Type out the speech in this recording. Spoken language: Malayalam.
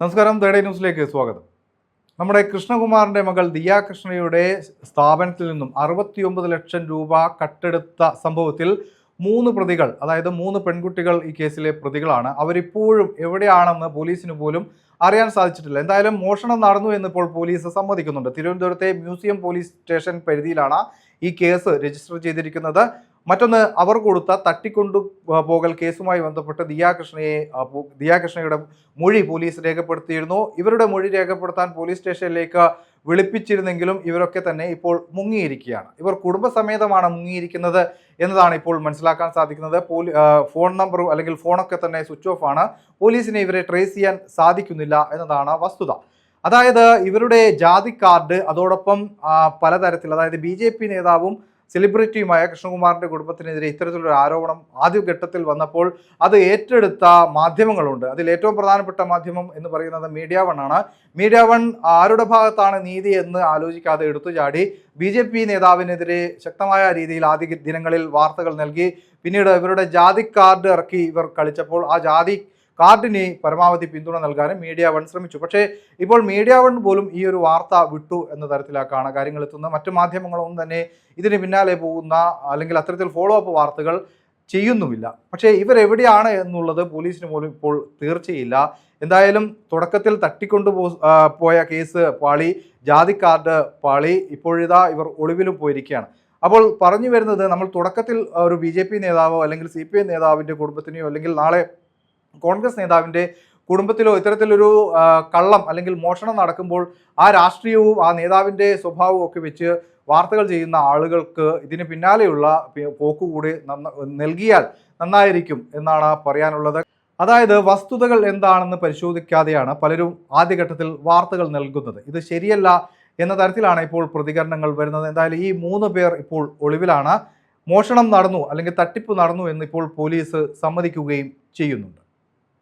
നമസ്കാരം തേർഡേ ന്യൂസിലേക്ക് സ്വാഗതം. നമ്മുടെ കൃഷ്ണകുമാറിന്റെ മകൾ ദിയ കൃഷ്ണയുടെ സ്ഥാപനത്തിൽ നിന്നും അറുപത്തിയൊമ്പത് ലക്ഷം രൂപ കട്ടെടുത്ത സംഭവത്തിൽ മൂന്ന് പ്രതികൾ അതായത് മൂന്ന് പെൺകുട്ടികൾ ഈ കേസിലെ പ്രതികളാണ്. അവരിപ്പോഴും എവിടെയാണെന്ന് പോലീസിന് പോലും അറിയാൻ സാധിച്ചിട്ടില്ല. എന്തായാലും മോഷണം നടന്നു എന്നിപ്പോൾ പോലീസ് സമ്മതിക്കുന്നുണ്ട്. തിരുവനന്തപുരത്തെ മ്യൂസിയം പോലീസ് സ്റ്റേഷൻ പരിധിയിലാണ് ഈ കേസ് രജിസ്റ്റർ ചെയ്തിരിക്കുന്നത്. മറ്റൊന്ന് അവർ കൊടുത്ത തട്ടിക്കൊണ്ടു പോകൽ കേസുമായി ബന്ധപ്പെട്ട് ദിയാകൃഷ്ണയെ ദിയാകൃഷ്ണയുടെ മൊഴി പോലീസ് രേഖപ്പെടുത്തിയിരുന്നു. ഇവരുടെ മൊഴി രേഖപ്പെടുത്താൻ പോലീസ് സ്റ്റേഷനിലേക്ക് വിളിപ്പിച്ചിരുന്നെങ്കിലും ഇവരൊക്കെ തന്നെ ഇപ്പോൾ മുങ്ങിയിരിക്കുകയാണ്. ഇവർ കുടുംബസമേതമാണ് മുങ്ങിയിരിക്കുന്നത് എന്നതാണ് ഇപ്പോൾ മനസ്സിലാക്കാൻ സാധിക്കുന്നത്. പോലീ ഫോൺ നമ്പറും അല്ലെങ്കിൽ ഫോണൊക്കെ തന്നെ സ്വിച്ച് ഓഫ് ആണ്. പോലീസിനെ ഇവരെ ട്രേസ് ചെയ്യാൻ സാധിക്കുന്നില്ല എന്നതാണ് വസ്തുത. അതായത് ഇവരുടെ ജാതി കാർഡ് അതോടൊപ്പം പലതരത്തിൽ അതായത് ബി നേതാവും സെലിബ്രിറ്റിയുമായ കൃഷ്ണകുമാറിന്റെ കുടുംബത്തിനെതിരെ ഇത്തരത്തിലൊരു ആരോപണം ആദ്യഘട്ടത്തിൽ വന്നപ്പോൾ അത് ഏറ്റെടുത്ത മാധ്യമങ്ങളുണ്ട്. അതിൽ ഏറ്റവും പ്രധാനപ്പെട്ട മാധ്യമം എന്ന് പറയുന്നത് മീഡിയ വൺ ആണ്. മീഡിയ വൺ ആരുടെ ഭാഗത്താണ് നീതി എന്ന് ആലോചിക്കാതെ എടുത്തു ചാടി. ബി ജെ പി നേതാവിനെതിരെ ശക്തമായ രീതിയിൽ ആദ്യ ദിനങ്ങളിൽ വാർത്തകൾ നൽകി. പിന്നീട് ഇവരുടെ ജാതി കാർഡ് ഇറക്കി ഇവർ കളിച്ചപ്പോൾ ആ ജാതി കാർഡിന് പരമാവധി പിന്തുണ നൽകാനും മീഡിയ വൺ ശ്രമിച്ചു. പക്ഷേ ഇപ്പോൾ മീഡിയ വൺ പോലും ഈ ഒരു വാർത്ത വിട്ടു എന്ന തരത്തിലാക്കാണ് കാര്യങ്ങൾ എത്തുന്നത്. മറ്റു മാധ്യമങ്ങളൊന്നും തന്നെ ഇതിന് പിന്നാലെ പോകുന്ന അല്ലെങ്കിൽ അത്തരത്തിൽ ഫോളോ അപ്പ് വാർത്തകൾ ചെയ്യുന്നുമില്ല. പക്ഷേ ഇവരെവിടെയാണ് എന്നുള്ളത് പോലീസിന് പോലും ഇപ്പോൾ തീർച്ചയില്ല. എന്തായാലും തുടക്കത്തിൽ തട്ടിക്കൊണ്ടു പോയ കേസ് പാളി ജാതി കാർഡ് പാളി ഇപ്പോഴിതാ ഇവർ ഒളിവിലും പോയിരിക്കുകയാണ്. അപ്പോൾ പറഞ്ഞു വരുന്നത് നമ്മൾ തുടക്കത്തിൽ ഒരു ബി നേതാവോ അല്ലെങ്കിൽ സി നേതാവിന്റെ കുടുംബത്തിനെയോ അല്ലെങ്കിൽ നാളെ കോൺഗ്രസ് നേതാവിന്റെ കുടുംബത്തിലോ ഇത്തരത്തിലൊരു കള്ളം അല്ലെങ്കിൽ മോഷണം നടക്കുമ്പോൾ ആ രാഷ്ട്രീയവും ആ നേതാവിന്റെ സ്വഭാവവും ഒക്കെ വെച്ച് വാർത്തകൾ ചെയ്യുന്ന ആളുകൾക്ക് ഇതിന് പിന്നാലെയുള്ള പോക്ക് പോക്കുകൂടി നൽകിയാൽ നന്നായിരിക്കും എന്നാണ് പറയാനുള്ളത്. അതായത് വസ്തുതകൾ എന്താണെന്ന് പരിശോധിക്കാതെയാണ് പലരും ആദ്യഘട്ടത്തിൽ വാർത്തകൾ നൽകുന്നത്. ഇത് ശരിയല്ല എന്ന തരത്തിലാണ് ഇപ്പോൾ പ്രതികരണങ്ങൾ വരുന്നത്. എന്തായാലും ഈ മൂന്ന് പേർ ഇപ്പോൾ ഒളിവിലാണ്. മോഷണം നടന്നു അല്ലെങ്കിൽ തട്ടിപ്പ് നടന്നു എന്നിപ്പോൾ പോലീസ് സമ്മതിക്കുകയും ചെയ്യുന്നുണ്ട്.